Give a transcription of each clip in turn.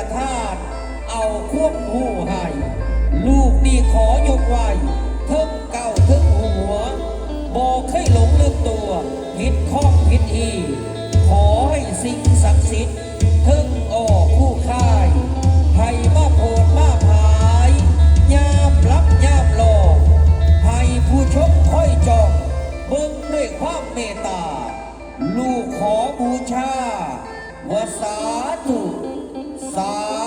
ประทาน เอาควบหูให้ลูกนี่ขอยกไว้เทิงเก่าเทิงหัวบอกให้หลงลืมตัวผิดข้องผิดอี ขอให้สิ่งศักดิ์สิทธิ์เทิงออกคู่ค่ายให้มาโพดมาพายยามรับยามรอให้ผู้ชมค่อยจองเบิ่งด้วยความเมตตา ลูกขอบูชาว่าสาธุ สา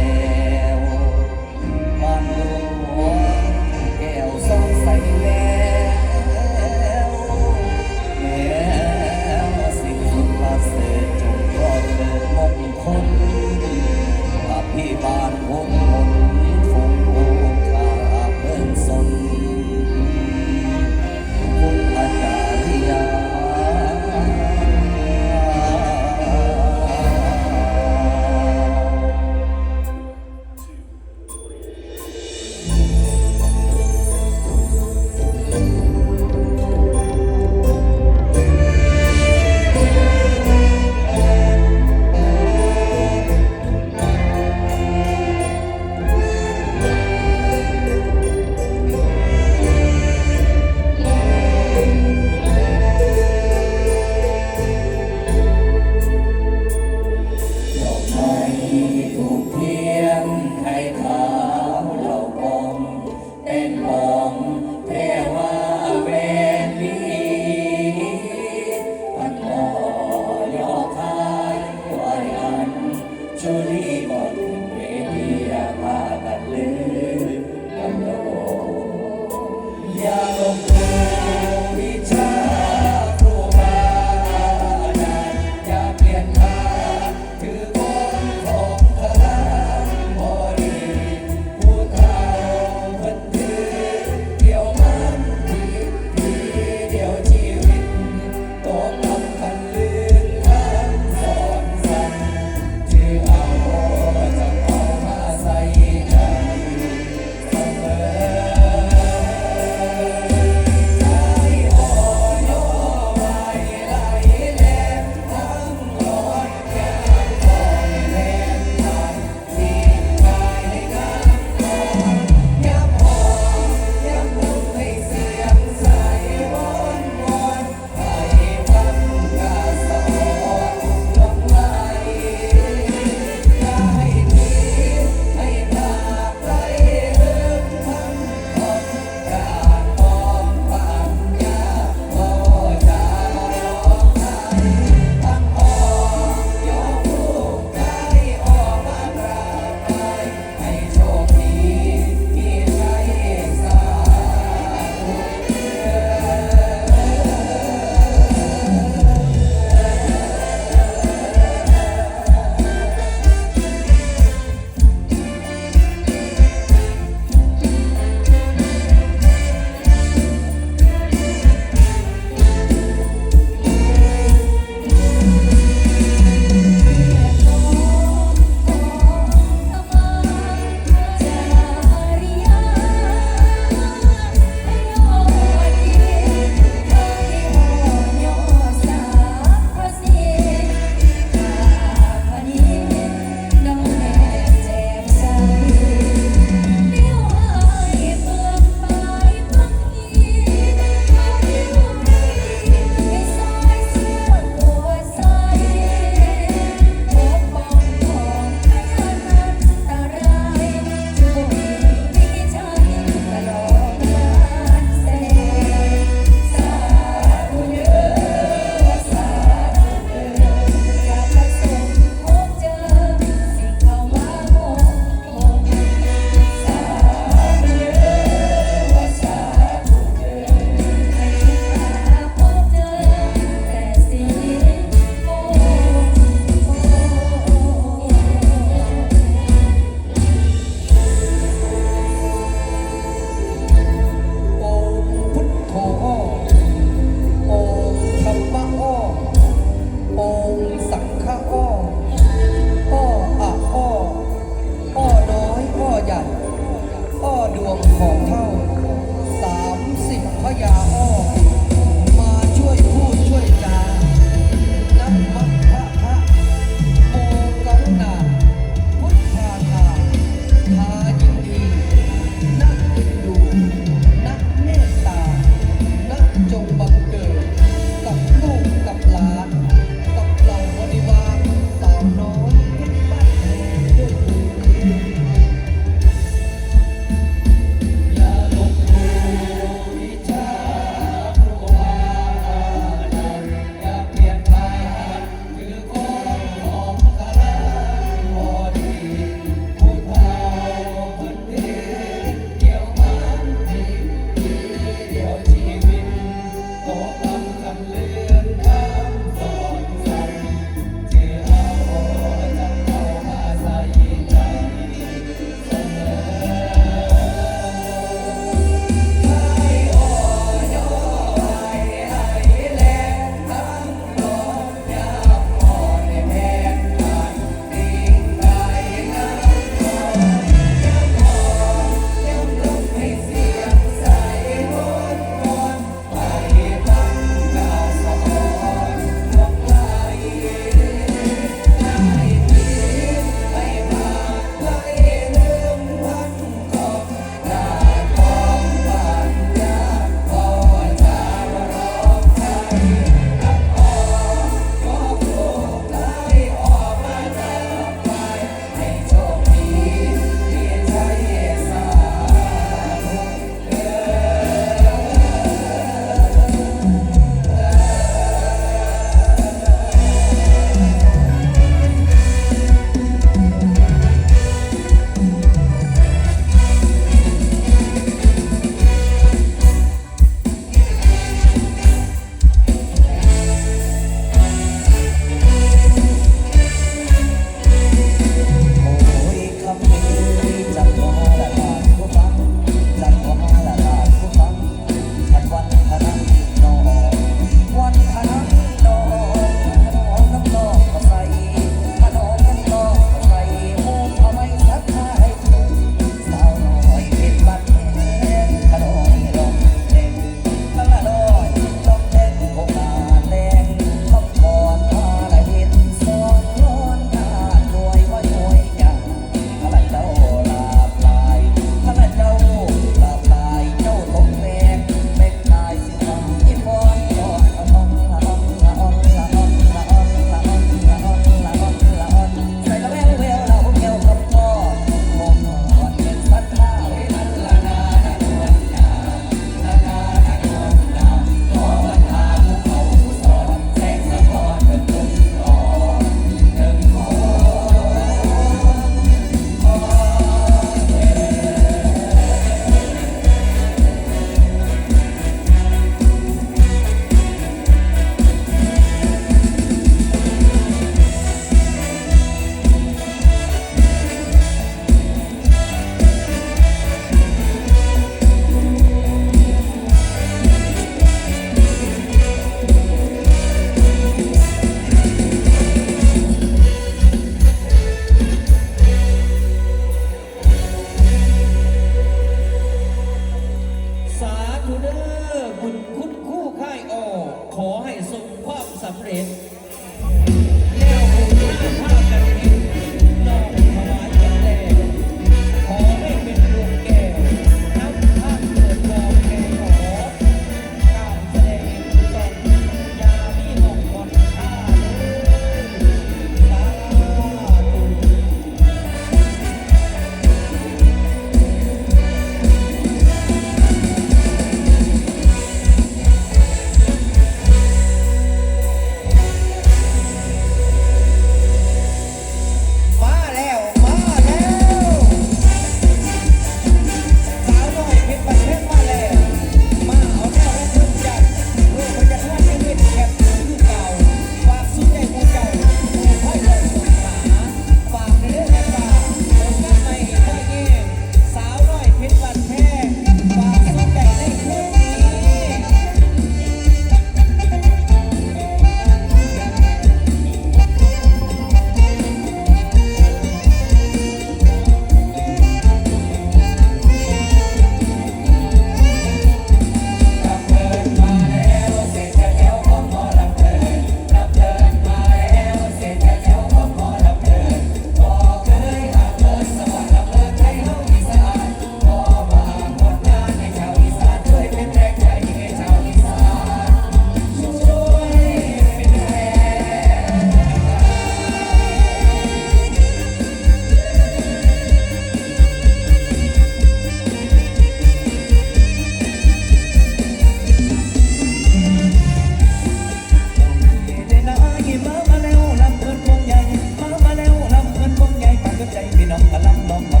moment.